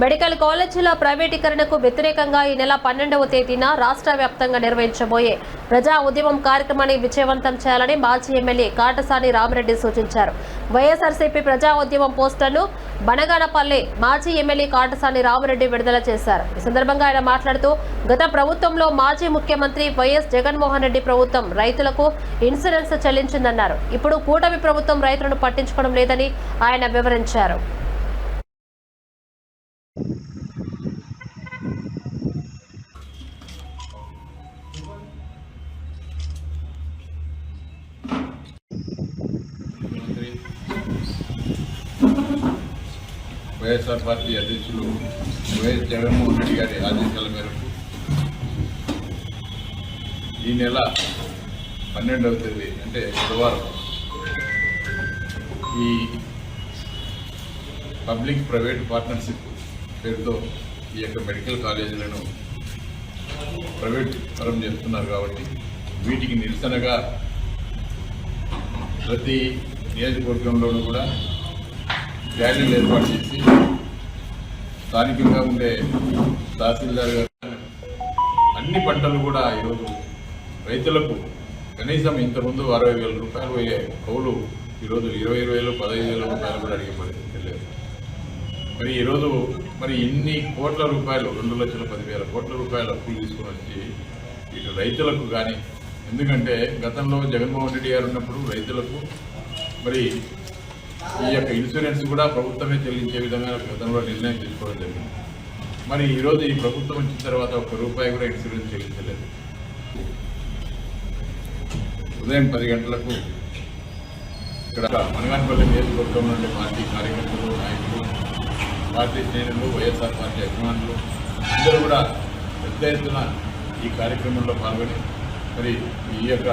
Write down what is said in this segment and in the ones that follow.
Medical కాలేజీల ప్రైవేటీకరణకు వ్యతిరేకంగా ఈ నెల పన్నెండవ తేదీన రాష్ట్ర వ్యాప్తంగా నిర్వహించబోయే ప్రజా ఉద్యమం కార్యక్రమాన్ని విజయవంతం చేయాలని మాజీ ఎమ్మెల్యే కాటసాని రామరెడ్డి సూచించారు. వైఎస్ఆర్సీపీ ప్రజా ఉద్యమం పోస్టర్ను బనగానపల్లి మాజీ ఎమ్మెల్యే కాటసాని రామరెడ్డి విడుదల చేశారు. ఈ సందర్భంగా ఆయన మాట్లాడుతూ గత ప్రభుత్వంలో మాజీ ముఖ్యమంత్రి వైఎస్ జగన్మోహన్ రెడ్డి ప్రభుత్వం రైతులకు ఇన్సూరెన్స్ చెల్లించిందన్నారు. ఇప్పుడు కూటమి ప్రభుత్వం రైతులను పట్టించుకోవడం లేదని ఆయన వివరించారు. వైఎస్ఆర్ పార్టీ అధ్యక్షులు వైఎస్ జగన్మోహన్ రెడ్డి గారి ఆదేశాల మేరకు ఈ నెల పన్నెండవ తేదీ అంటే బుధవారం ఈ పబ్లిక్ ప్రైవేట్ పార్ట్నర్షిప్ పేరుతో ఈ యొక్క మెడికల్ కాలేజీలను ప్రైవేట్ పరం చేస్తున్నారు కాబట్టి వీటికి నిరసనగా ప్రతి నియోజకవర్గంలోనూ కూడా ర్యాలీలు ఏర్పాటు చేసి స్థానికంగా ఉండే తహసీల్దార్ గారు అన్ని పంటలు కూడా ఈరోజు రైతులకు కనీసం ఇంతకుముందు అరవై వేల రూపాయలు పోయే కౌలు ఈరోజు ఇరవై వేలు పదహైదు వేల రూపాయలు కూడా అడిగే పరిస్థితి లేదు. మరి ఈరోజు మరి ఇన్ని కోట్ల రూపాయలు రెండు లక్షల పదివేల కోట్ల రూపాయల అప్పులు తీసుకుని వచ్చి ఇటు రైతులకు కానీ ఎందుకంటే గతంలో జగన్మోహన్ రెడ్డి గారు ఉన్నప్పుడు రైతులకు మరి ఈ యొక్క ఇన్సూరెన్స్ కూడా ప్రభుత్వమే చెల్లించే విధంగా గతంలో నిర్ణయం తీసుకోవడం జరిగింది. మరి ఈరోజు ఈ ప్రభుత్వం వచ్చిన తర్వాత ఒక్క రూపాయి కూడా ఇన్సూరెన్స్ చెల్లించలేదు. ఉదయం పది గంటలకు ఇక్కడ మనగానపల్లి నియోజకవర్గంలో నుండి పార్టీ కార్యకర్తలు పార్టీ శ్రేణులు వైఎస్ఆర్ పార్టీ అభిమానులు అందరూ కూడా పెద్ద ఎత్తున ఈ కార్యక్రమంలో పాల్గొని మరి ఈ యొక్క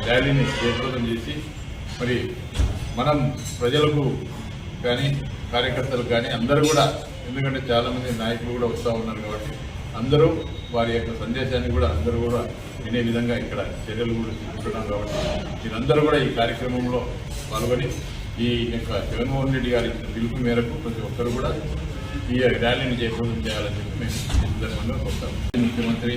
ర్యాలీని జయప్రదం చేసి మరి మనం ప్రజలకు కానీ కార్యకర్తలకు కానీ అందరూ కూడా ఎందుకంటే చాలామంది నాయకులు కూడా వస్తూ ఉన్నారు కాబట్టి అందరూ వారి యొక్క సందేశాన్ని కూడా అందరూ కూడా వినే విధంగా ఇక్కడ చర్యలు కూడా తీసుకుంటున్నాం కాబట్టి మీరందరూ కూడా ఈ కార్యక్రమంలో పాల్గొని ఈ యొక్క జగన్మోహన్ రెడ్డి గారి పిలుపు మేరకు ప్రతి ఒక్కరు కూడా ఈ ర్యాలీని జయప్రదం చేయాలని చెప్పి మేము ఈ సందర్భంగా కోరుతాం. ముఖ్యమంత్రి